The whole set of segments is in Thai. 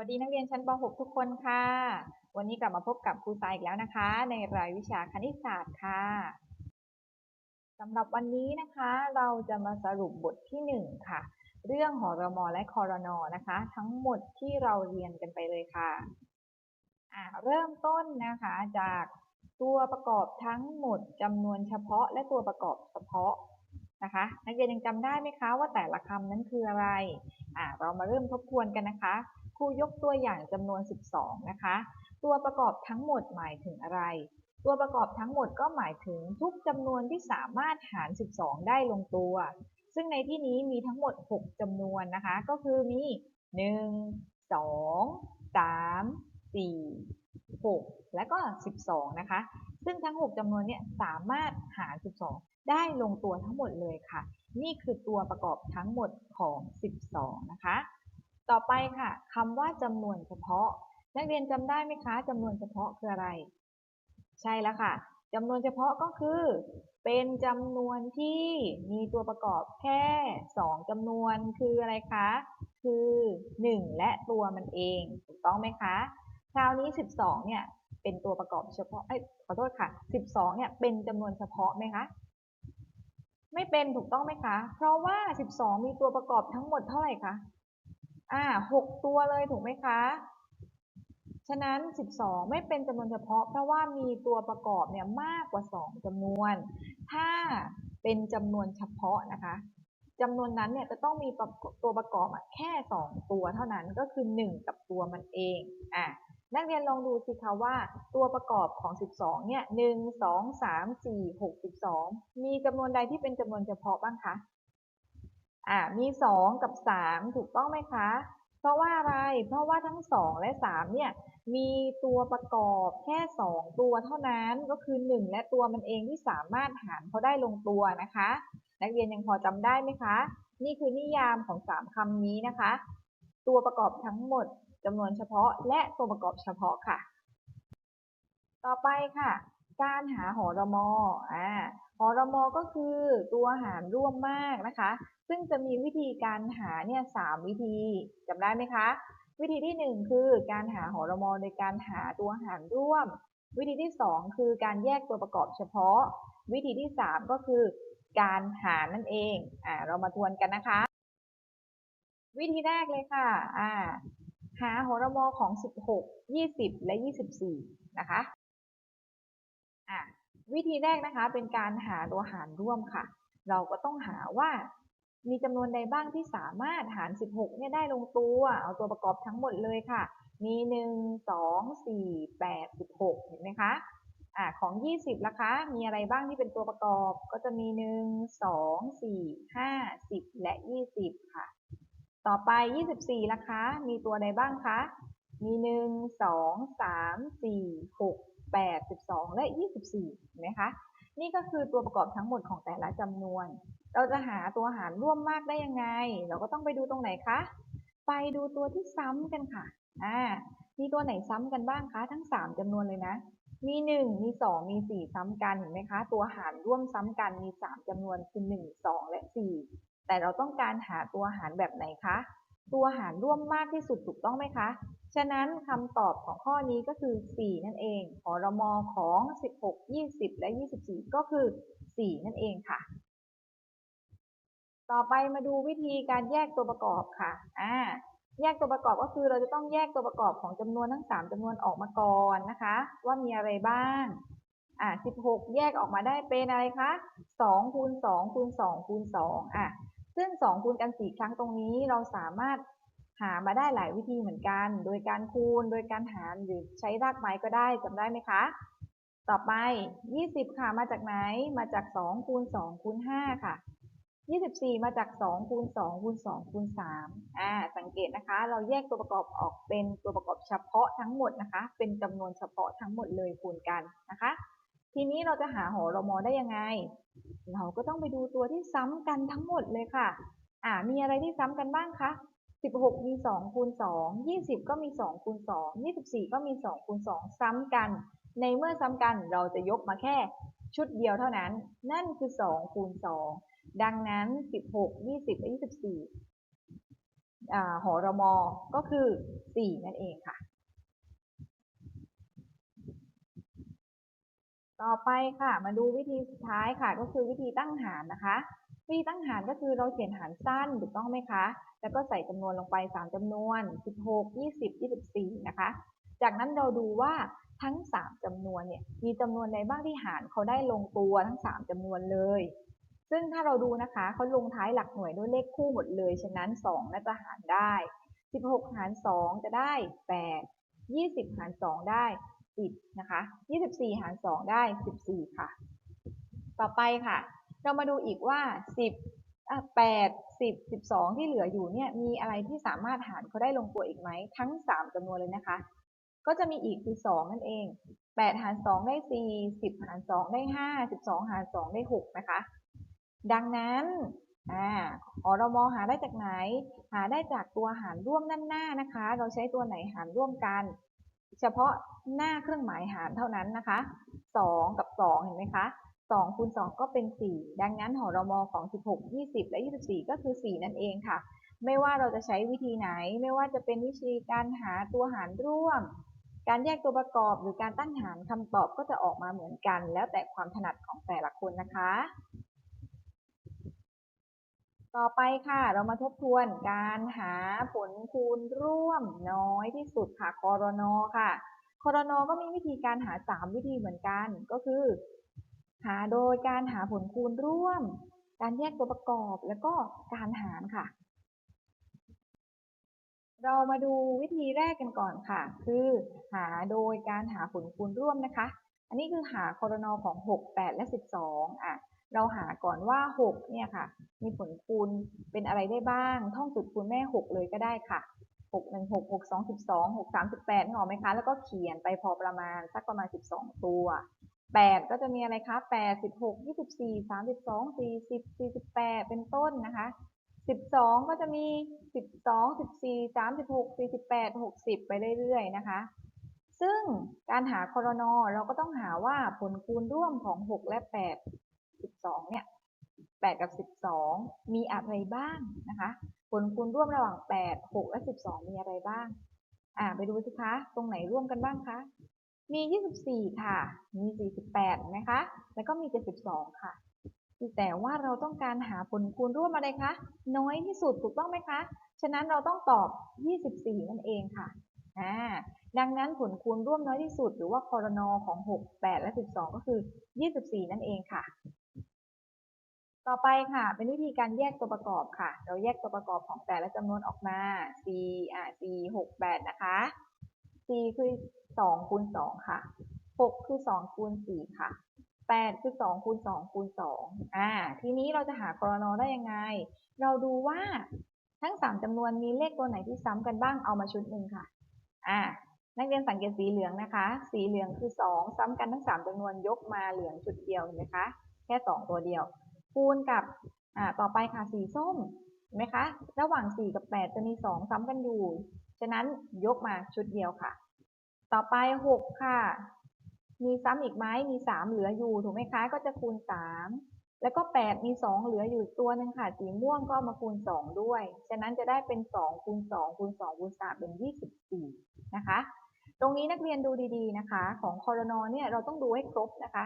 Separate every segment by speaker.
Speaker 1: สวัสดีนักเรียนชั้นป .6 ทุกคนค่ะ วันนี้กลับมาพบกับครูทรายอีกแล้วนะคะ ในรายวิชาคณิตศาสตร์ค่ะสำหรับวันนี้นะคะ เราจะมาสรุปบทที่ 1 ค่ะ เรื่องหอรมอและคอรนอนะคะ ทั้งหมดที่เราเรียนกันไปเลยค่ะอ่าเริ่มต้นนะคะจากตัวประกอบทั้งหมดจำนวนเฉพาะ และตัวประกอบเฉพาะนะคะนักเรียนยังจำได้ไหมคะว่าแต่ละคำนั้นคืออะไรอ่าเรามาเริ่มทบทวนกันนะคะ รูยกตัวอย่างจำนวน 12 นะคะ ตัวประกอบทั้งหมดหมายถึงอะไร ตัวประกอบทั้งหมดก็หมายถึงทุกจำนวนที่สามารถหาร 12 ได้ลงตัว ซึ่งในที่นี้มีทั้งหมด 6จำนวนนะคะ ก็คือมี 1 2 3 4 6 และก็ 12 นะคะ ซึ่งทั้ง 6จำนวนเนี้สามารถหาร 12 ได้ลงตัวทั้งหมดเลยค่ะ นี่คือตัวประกอบทั้งหมดของ 12 นะคะ ต่อไปค่ะคำว่าจำนวนเฉพาะ นักเรียนจำได้ไหมคะจำนวนเฉพาะคืออะไร ใช่แล้วค่ะจำนวนเฉพาะก็คือ เป็นจำนวนที่มีตัวประกอบแค่2จำนวนคืออะไรคะ คือ 1 และตัวมันเองถูกต้องไหมคะ คราวนี้ 12เนี่ยเป็นตัวประกอบเฉพาะเอ้ยขอโทษค่ะ 12เนี่ยเป็นจำนวนเฉพาะไหมคะไม่เป็นถูกต้องไหมคะ เพราะว่า 12 มีตัวประกอบทั้งหมดเท่าไหร่คะ อ่าหกตัวเลยถูกไหมคะ ฉะนั้น 12 ไม่เป็นจำนวนเฉพาะ เพราะว่ามีตัวประกอบเนี่ยมากกว่า 2จำนวน ถ้าเป็นจำนวนเฉพาะนะคะจำนวนนั้นเนี่ยจะต้องมีตัวประกอบแค่ 2 ตัวเท่านั้นก็คือ 1 กับตัวมันเองอะนักเรียนลองดูสิคะว่าตัวประกอบของ 12 เนี่ย 1 2 3 4 6 12 มีจำนวนใดที่เป็นจำนวนเฉพาะบ้างคะ อ่ามี 2 กับ 3 ถูกต้องไหมคะ เพราะว่าอะไร เพราะว่าทั้ง 2 และ 3 เนี่ย มีตัวประกอบแค่ 2 ตัวเท่านั้นก็คือ 1 และตัวมันเองที่สามารถหารเขาได้ลงตัวนะคะ นักเรียนยังพอจำได้ไหมคะ นี่คือนิยามของ 3คำนี้นะคะ ตัวประกอบทั้งหมดจำนวนเฉพาะและตัวประกอบเฉพาะค่ะ ต่อไปค่ะ การหาหอรมออ่า อรมอก็คือตัวหารร่วมมากนะคะ ซึ่งจะมีวิธีการหาเนี่ยสามวิธีจำได้ไหมคะ วิธีที่หนึ่งคือการหาหอรมอโดยการหาตัวหารร่วม วิธีที่สองคือการแยกตัวประกอบเฉพาะ วิธีที่สามก็คือการหารนั่นเองอ่าเรามาทวนกันนะคะ วิธีแรกเลยค่ะอ่าหาหอรมอของ 16 20 และ 24 นะคะอ่า วิธีแรกนะคะเป็นการหาตัวหารร่วมค่ะ เราก็ต้องหาว่ามีจำนวนใดบ้างที่สามารถหาร 16 เนี่ยได้ลงตัว เอาตัวประกอบทั้งหมดเลยค่ะ มี 1 2 4 8 16 เห็นไหมคะอ่าของ 20ล่ะคะ มีอะไรบ้างที่เป็นตัวประกอบ ก็จะมี 1 2 4 5 10 และ 20 ค่ะ ต่อไป 24ล่ะคะ มีตัวใดบ้างคะ มี 1 2 3 4 6 8 12 และ 24เห็นไหมคะ นี่ก็คือตัวประกอบทั้งหมดของแต่ละจำนวน เราจะหาตัวหารร่วมมากได้ยังไง เราก็ต้องไปดูตรงไหนคะ ไปดูตัวที่ซ้ำกันค่ะ อ่า มีตัวไหนซ้ำกันบ้างคะ ทั้ง 3จำนวนเลยนะ มี 1 มี 2 มี 4 ซ้ำกัน เห็นไหมคะ ตัวหารร่วมซ้ำกันมี 3จำนวนคือ 1 2 และ 4 แต่เราต้องการหาตัวหารแบบไหนคะ ตัวหารร่วมมากที่สุดถูกต้องไหมคะ ฉะนั้นคำตอบของข้อนี้ก็คือ 4 นั่นเองหอรมอของ 16 20 และ 24 ก็คือ 4 นั่นเองค่ะ ต่อไปมาดูวิธีการแยกตัวประกอบค่ะอ่าแยกตัวประกอบก็คือเราจะต้องแยกตัวประกอบของจำนวนทั้ง 3จำนวนออกมาก่อนนะคะ ว่ามีอะไรบ้างอ่า16 แยกออกมาได้เป็นอะไรคะ2คูณ2คูณ2คูณ2อะ ซึ่ง2คูณกัน4ครั้งตรงนี้เราสามารถหามาได้หลายวิธีเหมือนกัน โดยการคูณ โดยการหาร หรือใช้รากไม้ก็ได้จำได้ไหมคะ ต่อไป 20 ค่ะ มาจากไหน มาจาก 2 คูณ 2 คูณ 5 ค่ะ 24 มาจาก 2 คูณ 2 คูณ 2 คูณ 3 อ่า สังเกตนะคะ เราแยกตัวประกอบออกเป็นตัวประกอบเฉพาะทั้งหมดนะคะ เป็นจำนวนเฉพาะทั้งหมดเลยคูณกันนะคะ ทีนี้เราจะหาหอรมอได้ยังไง เราก็ต้องไปดูตัวที่ซ้ำกันทั้งหมดเลยค่ะ อ่า มีอะไรที่ซ้ำกันบ้างคะ16 มี 2 คูณ 2 20 ก็มี 2 คูณ 2 24 ก็มี 2 คูณ 2 ซ้ำกัน ในเมื่อซ้ำกันเราจะยกมาแค่ชุดเดียวเท่านั้น นั่นคือ 2 คูณ 2 ดังนั้น 16 20 และ 24อ่าหอรมอก็คือ 4 นั่นเองค่ะ ต่อไปค่ะ มาดูวิธีสุดท้ายค่ะ ก็คือวิธีตั้งหารนะคะ วิธีตั้งหารก็คือเราเขียนหารสั้นถูกต้องไหมคะ แล้วก็ใส่จำนวนลงไป 3จำนวน 16 20 24 นะคะ จากนั้นเราดูว่าทั้ง 3จำนวนเนี่ยมีจำนวนใดบ้างที่หารเขาได้ลงตัวทั้ง 3จำนวนเลย ซึ่งถ้าเราดูนะคะเขาลงท้ายหลักหน่วยด้วยเลขคู่หมดเลย ฉะนั้น 2 น่าจะหารได้ 16 หาร 2 จะได้ 8 20 หาร 2 ได้ 10นะคะ24 หาร 2 ได้ 14 ค่ะ ต่อไปค่ะ เรามาดูอีกว่า 10 8 10 12 ที่เหลืออยู่เนี่ยมีอะไรที่สามารถหารเขาได้ลงตัวอีกไหมทั้ง 3จำนวนเลยนะคะ ก็จะมีอีกคือ 2 นั่นเอง 8 หาร 2 ได้ 4 10 หาร 2 ได้ 5 12 หาร 2 ได้ 6 นะคะ ดังนั้นอ่าอรมหาได้จากไหน หาได้จากตัวหารร่วมด้านหน้านะคะ เราใช้ตัวไหนหารร่วมกัน เฉพาะหน้าเครื่องหมายหารเท่านั้นนะคะ 2 กับ 2 เห็นไหมคะ2คูณ2ก็เป็น 4 ดังนั้นหอรมอของ 16 20 และ 24 ก็คือ 4 นั่นเองค่ะ ไม่ว่าเราจะใช้วิธีไหน ไม่ว่าจะเป็นวิธีการหาตัวหารร่วม การแยกตัวประกอบหรือการตั้งหารคำตอบก็จะออกมาเหมือนกัน แล้วแต่ความถนัดของแต่ละคนนะคะ ต่อไปค่ะเรามาทบทวนการหาผลคูณร่วมน้อยที่สุดค่ะคอรนอค่ะคอรนอก็มีวิธีการหา 3 วิธีเหมือนกัน ก็คือ หาโดยการหาผลคูณร่วม การแยกตัวประกอบแล้วก็การหารค่ะ เรามาดูวิธีแรกกันก่อนค่ะ คือหาโดยการหาผลคูณร่วมนะคะ อันนี้คือหาคอรนอของ 6 8 และ 12อะ เราหาก่อนว่า6เนี่ยค่ะ มีผลคูณเป็นอะไรได้บ้าง ท่องสูตรคูณแม่ 6 เลยก็ได้ค่ะ6 1 6 6 2 12 6 3 18นึกออกไหมคะ แล้วก็เขียนไปพอประมาณสักประมาณ 12 ตัว 8 ก็จะมีอะไรคะ 8 16 24 32 40 48 เป็นต้นนะคะ 12 ก็จะมี 12 14 36 48 60 ไปเรื่อยๆนะคะซึ่งการหาคอรนอเราก็ต้องหาว่าผลคูณร่วมของ 6 และ8 12 เนี่ย 8 กับ 12 มีอะไรบ้างนะคะ ผลคูณร่วมระหว่าง 8 6 และ 12 มีอะไรบ้าง อ่า ไปดูสิคะ ตรงไหนร่วมกันบ้างคะ มี 24 ค่ะ มี 48นไหมคะ แล้วก็มี 72 ค่ะ แต่ว่าเราต้องการหาผลคูณร่วมอะไรคะ น้อยที่สุดถูกต้องไหมคะ ฉะนั้นเราต้องตอบ 24 นั่นเองค่ะ อ่าดังนั้นผลคูณร่วมน้อยที่สุด หรือว่าคอรนอของ 6 8 และ 12 ก็คือ 24 นั่นเองค่ะ ต่อไปค่ะ เป็นวิธีการแยกตัวประกอบค่ะ เราแยกตัวประกอบของแต่ละจำนวนออกมา c อ่า c 6 8นะคะ c คือ2คูณ2ค่ะ6คือ2คูณ4ค่ะ8คือ2คูณ2คูณ2อ่า ทีนี้เราจะหาคอรนได้ยังไง เราดูว่าทั้ง3จำนวนมีเลขตัวไหนที่ซ้ำกันบ้างเอามาชุดหนึ่งค่ะ อ่า นักเรียนสังเกตสีเหลืองนะคะ สีเหลืองคือ2ซ้ำกันทั้ง3จำนวนยกมาเหลืองชุดเดียวเห็นไหมคะ แค่2ตัวเดียว คูณกับต่อไปค่ะสีส้มเห็นไหมคะระหว่าง 4 กับ 8 จะมี 2 ซ้ำกันอยู่ ฉะนั้นยกมาชุดเดียวค่ะ ต่อไป 6 ค่ะ มีซ้ำอีกไหมมี 3 เหลืออยู่ถูกไหมคะก็จะคูณ 3 แล้วก็ 8 มี 2 เหลืออยู่ตัวหนึ่งค่ะ สีม่วงก็มาคูณ 2 ด้วย ฉะนั้นจะได้เป็น 2 คูณ 2 คูณ 2 คูณ 3 เป็น 24 นะคะ ตรงนี้นักเรียนดูดีๆนะคะ ของคอรนอเนี่ยเราต้องดูให้ครบนะคะ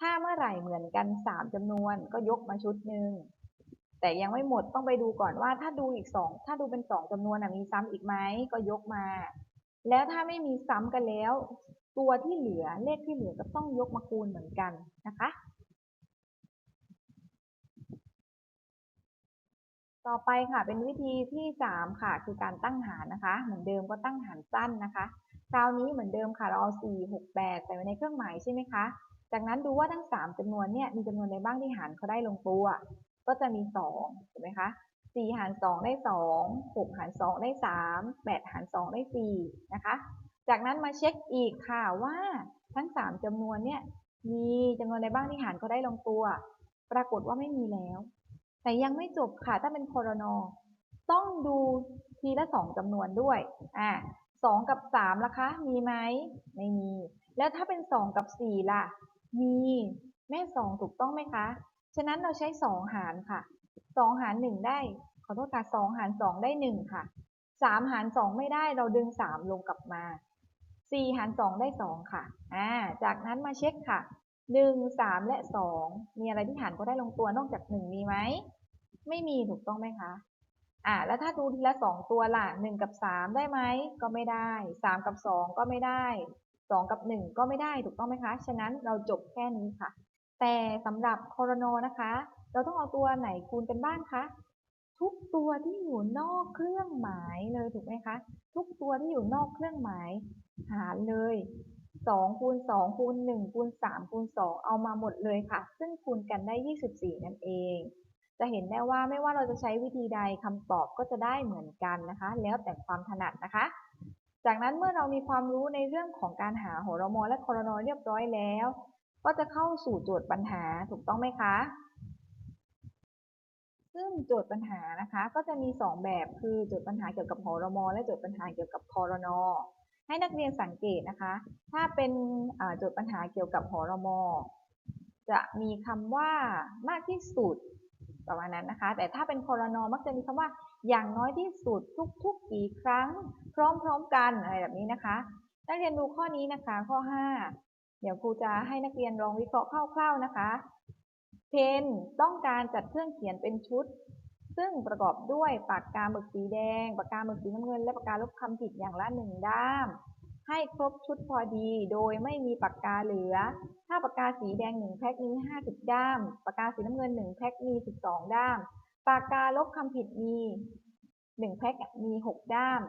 Speaker 1: ถ้าเมื่อไหร่เหมือนกัน 3จำนวนก็ยกมาชุดหนึ่งแต่ยังไม่หมดต้องไปดูก่อนว่าถ้าดูอีก 2 ถ้าดูเป็น 2จำนวนมีซ้ำอีกไหมก็ยกมา แล้วถ้าไม่มีซ้ำกันแล้ว ตัวที่เหลือเลขที่เหลือก็ต้องยกมาคูณเหมือนกันนะคะ ต่อไปค่ะเป็นวิธีที่ 3 ค่ะ คือการตั้งหารนะคะ เหมือนเดิมก็ตั้งหารสั้นนะคะ คราวนี้เหมือนเดิมค่ะเราเอา4 6 8ใส่ไว้ในเครื่องหมายใช่ไหมคะ จากนั้นดูว่าทั้ง 3จำนวนเนี่ยมีจำนวนใดบ้างที่หารเขาได้ลงตัว ก็จะมี2ถูกไหมคะ4หาร 2 ได้ 2 6 หาร 2 ได้ 3 8 หาร 2 ได้4นะคะ จากนั้นมาเช็คอีกค่ะว่าทั้ง 3จำนวนเนี่ยมีจำนวนใดบ้างที่หารเขาได้ลงตัว ปรากฏว่าไม่มีแล้ว แต่ยังไม่จบค่ะถ้าเป็นคอรนอต้องดูทีละ 2จำนวนด้วยอ่า2กับ3ล่ะคะ มีไหมไม่มี แล้วถ้าเป็น2กับ4ล่ะ มีแม่2ถูกต้องไหมคะ ฉะนั้นเราใช้2หารค่ะ2หาร1ได้ ขอโทษค่ะสองหารสองได้หนึ่งค่ะสามหารสองไม่ได้เราดึงสามลงกลับมาสี่หารสองได้สองค่ะอ่าจากนั้นมาเช็คค่ะหนึ่งสามและสองมีอะไรที่หารก็ได้ลงตัวนอกจากหนึ่งมีไหมไม่มีถูกต้องไหมคะอ่าแล้วถ้าดูทีละสองตัวล่ะหนึ่งกับสามได้ไหมก็ไม่ได้สามกับสองก็ไม่ได้ สองกับหนึ่งก็ไม่ได้ถูกต้องไหมคะ ฉะนั้นเราจบแค่นี้ค่ะ แต่สำหรับโคโรโนนะคะ เราต้องเอาตัวไหนคูณกันบ้างคะ ทุกตัวที่อยู่นอกเครื่องหมายเลยถูกไหมคะ ทุกตัวที่อยู่นอกเครื่องหมาย หารเลย2คูณ2คูณ1คูณ3คูณ2 เอามาหมดเลยค่ะ ซึ่งคูณกันได้ 24 นั่นเอง จะเห็นได้ว่าไม่ว่าเราจะใช้วิธีใดคำตอบก็จะได้เหมือนกันนะคะ แล้วแต่ความถนัดนะคะ จากนั้นเมื่อเรามีความรู้ในเรื่องของการหาโหรโมอและโคโรโนเรียบร้อยแล้ว ก็จะเข้าสู่โจทย์ปัญหาถูกต้องไหมคะ ซึ่งโจทย์ปัญหานะคะก็จะมี 2 แบบคือโจทย์ปัญหาเกี่ยวกับโหรโมอและโจทย์ปัญหาเกี่ยวกับโคโรโนให้นักเรียนสังเกตนะคะ ถ้าเป็นโจทย์ปัญหาเกี่ยวกับโหรโมอจะมีคำว่ามากที่สุดประมาณนั้นนะคะ แต่ถ้าเป็นโคโรโนมักจะมีคำว่า อย่างน้อยที่สุดทุกๆกี่ครั้ง พร้อมๆกันอะไรแบบนี้นะคะ นักเรียนดูข้อนี้นะคะ ข้อ 5 เดี๋ยวครูจะให้นักเรียนลองวิเคราะห์คร่าวๆนะคะ เพนต้องการจัดเครื่องเขียนเป็นชุด ซึ่งประกอบด้วยปากกาหมึกสีแดง ปากกาหมึกสีน้ำเงิน และปากกาลบคำผิดอย่างละหนึ่งด้าม ให้ครบชุดพอดี โดยไม่มีปากกาเหลือ ถ้าปากกาสีแดงหนึ่งแพ็คมี 50 ด้าม ปากกาสีน้ำเงินหนึ่งแพ็คมี 12 ด้าม ปากกาลบคำผิดมีหนึ่งแพ็คมี6ด้าม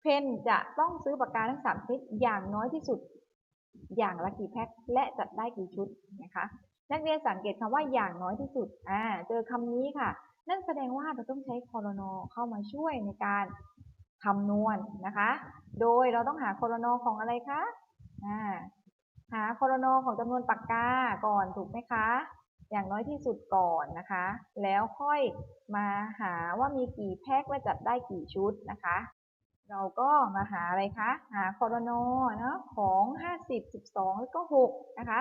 Speaker 1: เพนจะต้องซื้อปากกาทั้งสามชนิดอย่างน้อยที่สุด อย่างละกี่แพ็คและจัดได้กี่ชุดนะคะ นักเรียนสังเกตคำว่าอย่างน้อยที่สุดอ่าเจอคำนี้ค่ะ นั่นแสดงว่าเราต้องใช้คอรนอเข้ามาช่วยในการคำนวณนะคะ โดยเราต้องหาคอรนอของอะไรคะอ่าหาคอรนอของจำนวนปากกาก่อนถูกไหมคะ อย่างน้อยที่สุดก่อนนะคะ แล้วค่อยมาหาว่ามีกี่แพ็คและจัดได้กี่ชุดนะคะ เราก็มาหาอะไรคะ หาคอรนเนาะของ 50 12 แล้วก็ 6 นะคะ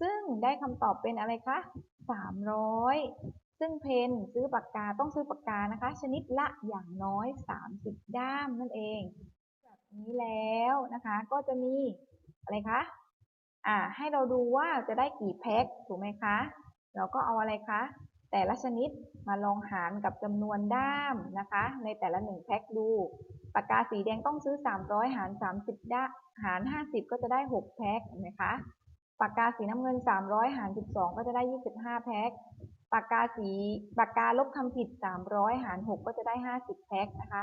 Speaker 1: ซึ่งได้คำตอบเป็นอะไรคะ 300 ซึ่งเพนซื้อปากกาต้องซื้อปากกานะคะ ชนิดละอย่างน้อย 30 ด้ามนั่นเองแบบนี้แล้วนะคะก็จะมีอะไรคะอ่าให้เราดูว่าจะได้กี่แพ็คถูกไหมคะ เราก็เอาอะไรคะ แต่ละชนิดมาลองหารกับจำนวนด้ามนะคะ ในแต่ละหนึ่งแพ็คดู ปากกาสีแดงต้องซื้อ 300 หาร 30ด้าหาร 50 ก็จะได้ 6 แพ็คเห็นไหมคะปากกาสีน้ำเงิน 300 หาร 12 ก็จะได้ 25 แพ็คปากกาสีปากกาลบคำผิด 300 หาร 6 ก็จะได้ 50 แพ็คนะคะ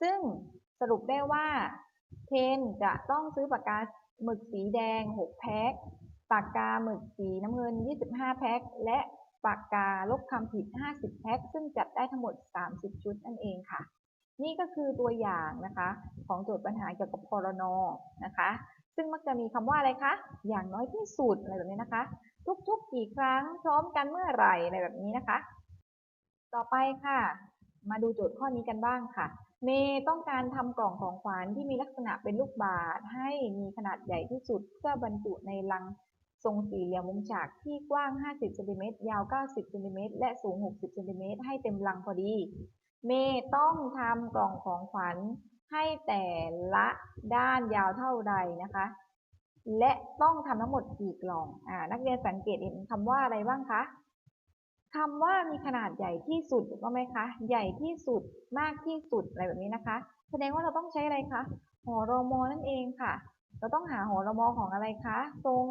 Speaker 1: ซึ่งสรุปได้ว่าเทนจะต้องซื้อปากกาหมึกสีแดง 6 แพ็ค ปากกาหมึกสีน้ำเงิน 25 แพ็ค และปากกาลบคำผิด 50 แพ็ค ซึ่งจัดได้ทั้งหมด 30 ชุดนั่นเองค่ะ นี่ก็คือตัวอย่างนะคะของโจทย์ปัญหาเกี่ยวกับพรนนะคะ ซึ่งมักจะมีคำว่าอะไรคะ อย่างน้อยที่สุดอะไรแบบนี้นะคะ ทุกๆกี่ครั้งพร้อมกันเมื่อไหร่อะไรแบบนี้นะคะ ต่อไปค่ะ มาดูโจทย์ข้อนี้กันบ้างค่ะเมย์ต้องการทำกล่องของขวัญที่มีลักษณะเป็นลูกบาศก์ให้มีขนาดใหญ่ที่สุดเพื่อบรรจุในลัง ทรงสี่เหลี่ยมมุมฉากที่กว้าง 50เซนติเมตรยาว 90เซนติเมตรและสูง 60เซนติเมตรให้เต็มลังพอดี เมต้องทำกล่องของขวัญให้แต่ละด้านยาวเท่าใดนะคะ และต้องทำทั้งหมดกี่กล่องอ่านักเรียนสังเกตเห็นคำว่าอะไรบ้างคะคำว่ามีขนาดใหญ่ที่สุดถูกไหมคะ ใหญ่ที่สุดมากที่สุดอะไรแบบนี้นะคะ แสดงว่าเราต้องใช้อะไรคะหอรมอนั่นเองค่ะ เราต้องหาหอรมอของอะไรคะ ทรง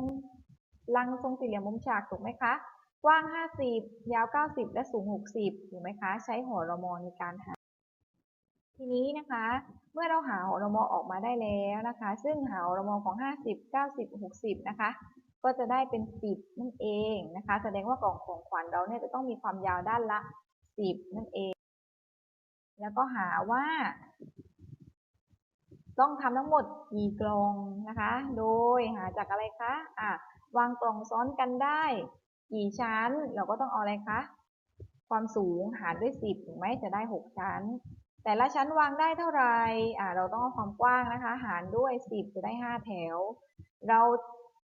Speaker 1: ลังทรงสี่เหลี่ยมมุมฉากถูกไหมคะ กว้าง 50 ยาว 90 และสูง 60ถูกไหมคะ ใช้หอรมอในการหา ทีนี้นะคะ เมื่อเราหาหอรมอออกมาได้แล้วนะคะ ซึ่งหาหอรมอของ 50 90 60 นะคะ ก็จะได้เป็น 10 นั่นเองนะคะ แสดงว่ากล่องของขวัญเราเนี่ยจะต้องมีความยาวด้านละ 10 นั่นเอง แล้วก็หาว่าต้องทำทั้งหมดกี่กล่องนะคะ โดยหาจากอะไรคะ อะ วางกล่องซ้อนกันได้ กี่ชั้น เราก็ต้องเอาอะไรคะ ความสูงหารด้วย 10ถูกไหมจะได้ 6 ชั้น แต่ละชั้นวางได้เท่าไหร่อ่าเราต้องเอาความกว้างนะคะ หารด้วย 10 จะได้ 5 แถว เรา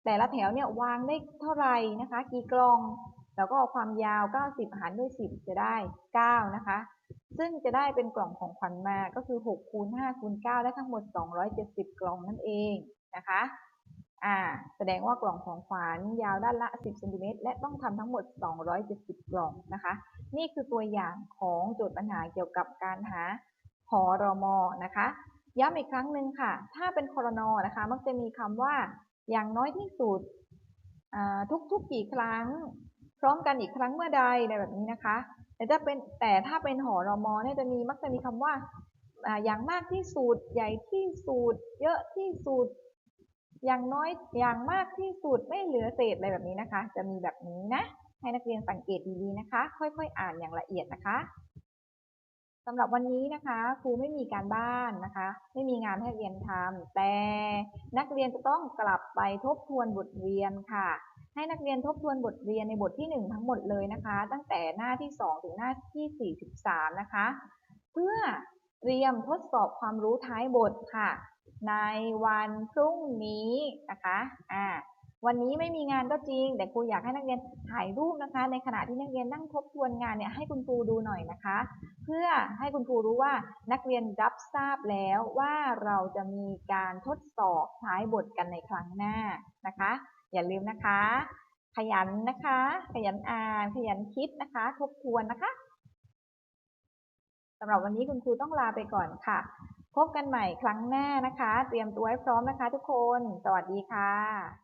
Speaker 1: แต่ละแถวเนี่ยวางได้เท่าไหร่นะคะ กี่กล่องเแล้วก็เอาความยาว 90 หารด้วย 10 จะได้ 9 นะคะ ซึ่งจะได้เป็นกล่องของขวัญมาก็คือ6คูณ5คูณ9ได้ทั้งหมด 270 กล่องนั่นเองนะคะ อ่า แสดงว่ากล่องของขวัญยาวด้านละ 10เซนติเมตรและต้องทำทั้งหมด 270 กล่องนะคะ นี่คือตัวอย่างของโจทย์ปัญหาเกี่ยวกับการหาหอรมอนะคะ ย้ำอีกครั้งหนึ่งค่ะ ถ้าเป็นคอรนอนะคะ มักจะมีคำว่าอย่างน้อยที่สุดทุกๆกี่ครั้ง พร้อมกันอีกครั้งเมื่อใดอะไรแบบนี้นะคะ แต่ถ้าเป็นแต่ถ้าเป็นหอรมอเนี่ยจะมีมักจะมีคำว่าอย่างมากที่สุดใหญ่ที่สุดเยอะที่สุด อย่างน้อยอย่างมากที่สุดไม่เหลือเศษอะไรแบบนี้นะคะ จะมีแบบนี้นะ ให้นักเรียนสังเกตดีๆนะคะ ค่อยๆ อ่านอย่างละเอียดนะคะสำหรับวันนี้นะคะครูไม่มีการบ้านนะคะ ไม่มีงานให้เรียนทำแต่นักเรียนจะต้องกลับไปทบทวนบทเรียนค่ะ ให้นักเรียนทบทวนบทเรียนในบทที่ 1 ทั้งหมดเลยนะคะ ตั้งแต่หน้าที่ 2 ถึงหน้าที่ 43 นะคะ เพื่อ เตรียมทดสอบความรู้ท้ายบทค่ะ ในวันพรุ่งนี้นะคะอ่าวันนี้ไม่มีงานก็จริง แต่ครูอยากให้นักเรียนถ่ายรูปนะคะ ในขณะที่นักเรียนนั่งทบทวนงานเนี่ยให้คุณครูดูหน่อยนะคะ เพื่อให้คุณครูรู้ว่านักเรียนรับทราบแล้วว่าเราจะมีการทดสอบท้ายบทกันในครั้งหน้านะคะ อย่าลืมนะคะ ขยันนะคะ ขยันอ่าน ขยันคิดนะคะ ทบทวนนะคะ สำหรับวันนี้คุณครูต้องลาไปก่อนค่ะ พบกันใหม่ครั้งหน้านะคะ เตรียมตัวให้พร้อมนะคะทุกคน สวัสดีค่ะ